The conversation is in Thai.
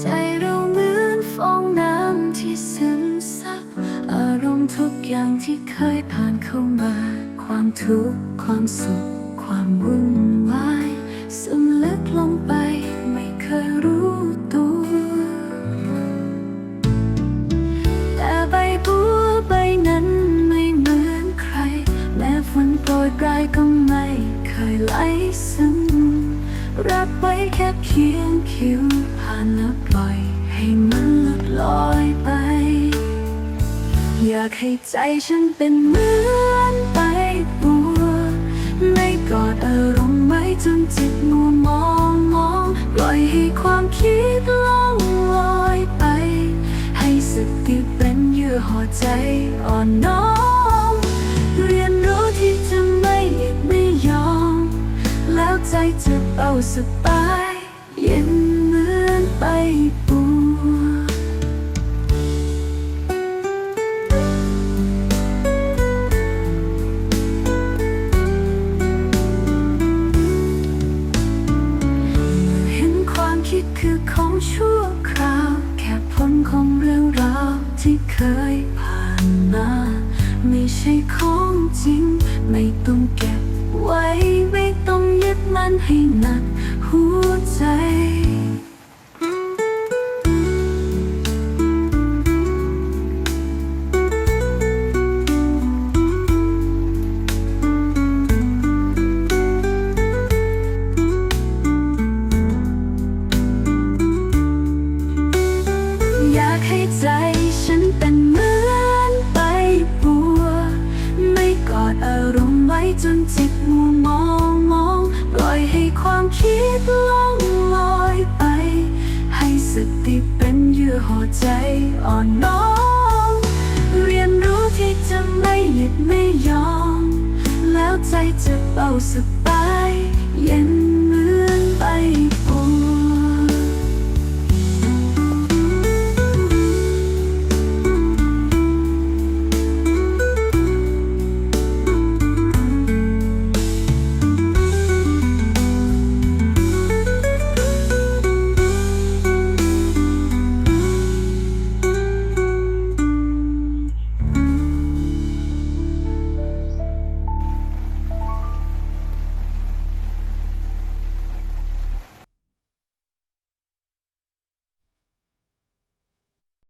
ใจเราเหมือนฟองน้ำที่ซึมซับอารมณ์ทุกอย่างที่เคยผ่านเข้ามา ความทุกข์ความสุข ความวุ่น โปรยปลายก็ไม่เคยไหลซึมรับไว้แค่เพียงคิวผ่านแล้วปล่อยให้มันหลุดลอยไป อยากให้ใจฉันเป็นเหมือนใบบัวไม่กอดอารมณ์ไว้จนจิตมัวมองมองปล่อยให้ความคิดล่องลอยไป ให้สติเป็นเยื่อห่อใจอ่อนน้อม จะเบาสบายเย็นเหมือนใบบัวเห็นความคิดคือของชั่วคราว แค่ผลของเรื่องราวที่เคยผ่านมา ไม่ใช่ของจริง ไม่ต้องเก็บ ไว้ ไม่ต้องยึดมันให้หนักหัวใจอยากให้ใจฉันเป็นเหมือนใบบัว ไม่กอดอารมณ์ไว้จนจิต คิดล่องลอยไป ให้สติเป็นเยื่อหัวใจอ่อนน้อมเรียนรู้ที่จะไม่หยุดไม่ยอม แล้วใจจะเบาสบายเย็น